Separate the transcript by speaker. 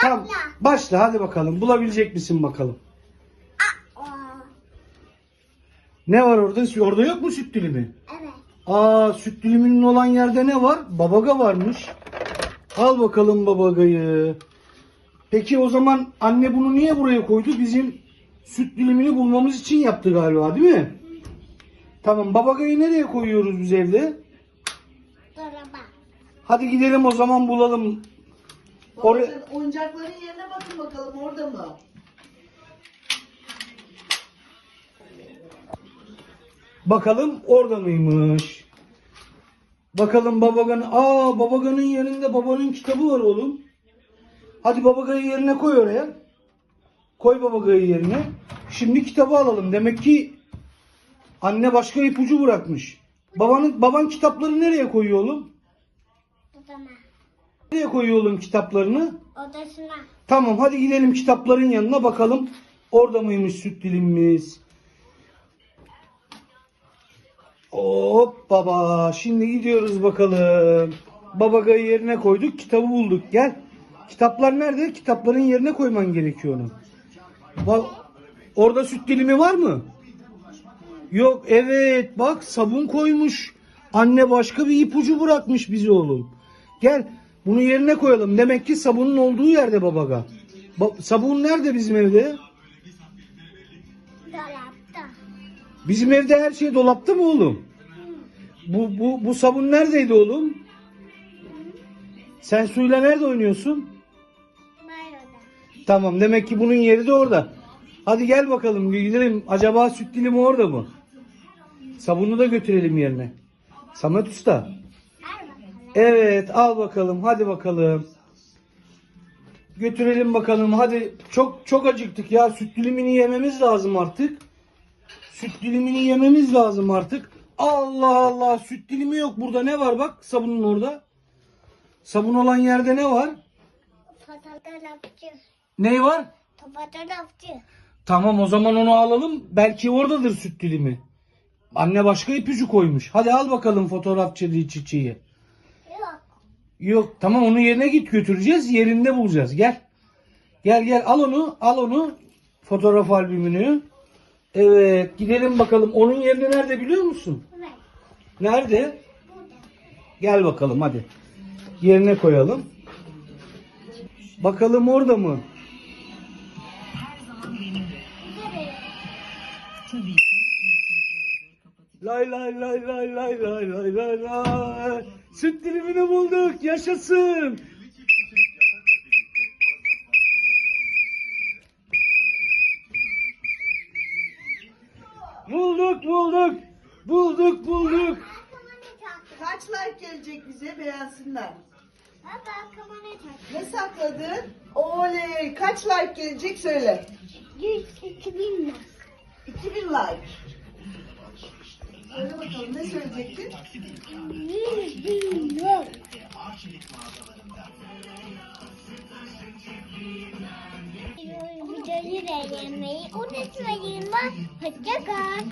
Speaker 1: Tamam. Başla hadi bakalım. Bulabilecek misin bakalım. Ne var orada? Orada yok mu süt dilimi?
Speaker 2: evet.
Speaker 1: Aa süt diliminin olan yerde ne var? Babaga varmış. Al bakalım babagayı. Peki o zaman anne bunu niye buraya koydu? Bizim süt dilimini bulmamız için yaptı galiba değil mi? Tamam babagayı nereye koyuyoruz biz evde?
Speaker 2: Dolaba.
Speaker 1: Hadi gidelim o zaman bulalım.
Speaker 3: Bakın oyuncakların yerine bakın bakalım orada mı?
Speaker 1: Bakalım orada mıymış? Bakalım babaganın... Aa babaganın yerinde babanın kitabı var oğlum. Hadi babagayı yerine koy oraya. Koy babagayı yerine. Şimdi kitabı alalım. Demek ki anne başka ipucu bırakmış. Babanın baban kitapları nereye koyuyor oğlum?
Speaker 2: Odama.
Speaker 1: Nereye koyuyor oğlum kitaplarını?
Speaker 2: Odasına.
Speaker 1: Tamam hadi gidelim kitapların yanına bakalım. Orada mıymış süt dilimimiz? Hop baba. Şimdi gidiyoruz bakalım. Babagayı yerine koyduk. Kitabı bulduk. Gel. Kitaplar nerede? Kitapların yerine koyman gerekiyor onu. Bak, orada süt dilimi var mı? Yok. Evet. Bak sabun koymuş. Anne başka bir ipucu bırakmış bize oğlum. Gel. Bunu yerine koyalım. Demek ki sabunun olduğu yerde babaga. Ba- sabun nerede bizim evde?
Speaker 2: Dolapta.
Speaker 1: Bizim evde her şey dolapta mı oğlum? Bu, bu, bu sabun neredeydi oğlum? Sen suyla nerede oynuyorsun?
Speaker 2: Banyoda.
Speaker 1: Tamam demek ki bunun yeri de orada. Hadi gel bakalım gidelim. Acaba süt dilimi orada mı? Sabunu da götürelim yerine. Samet Usta. Evet al bakalım hadi bakalım. Götürelim bakalım hadi. Çok çok acıktık ya süt dilimini yememiz lazım artık. Süt dilimini yememiz lazım artık. Allah Allah süt dilimi yok burada ne var bak sabunun orada. Sabun olan yerde ne var?
Speaker 2: Fotoğrafçı.
Speaker 1: Ne var?
Speaker 2: Fotoğrafçı.
Speaker 1: Tamam o zaman onu alalım. Belki oradadır süt dilimi. Anne başka ipucu koymuş. Hadi al bakalım fotoğrafçı çiçeği.
Speaker 2: Yok.
Speaker 1: Tamam onu yerine git götüreceğiz yerinde bulacağız gel. Gel gel al onu al onu fotoğraf albümünü. Evet gidelim bakalım onun yerini nerede biliyor musun?
Speaker 2: Evet.
Speaker 1: Nerede? Gel bakalım hadi. Yerine koyalım. Bakalım orada mı? Lay lay lay lay lay lay lay lay lay. Süt dilimini bulduk. Yaşasın. Bulduk bulduk. Bulduk bulduk.
Speaker 3: Kaç like gelecek bize beğensinler.
Speaker 2: Baba kamera tak.
Speaker 3: Ne sakladın? Oley! Kaç like gelecek söyle.
Speaker 2: 100 2000 lira.
Speaker 3: 2000 like. Ne söyleyecektin?
Speaker 2: Bilmiyorum. Videoyu beğenmeyi unutmayın. Hoşçakal.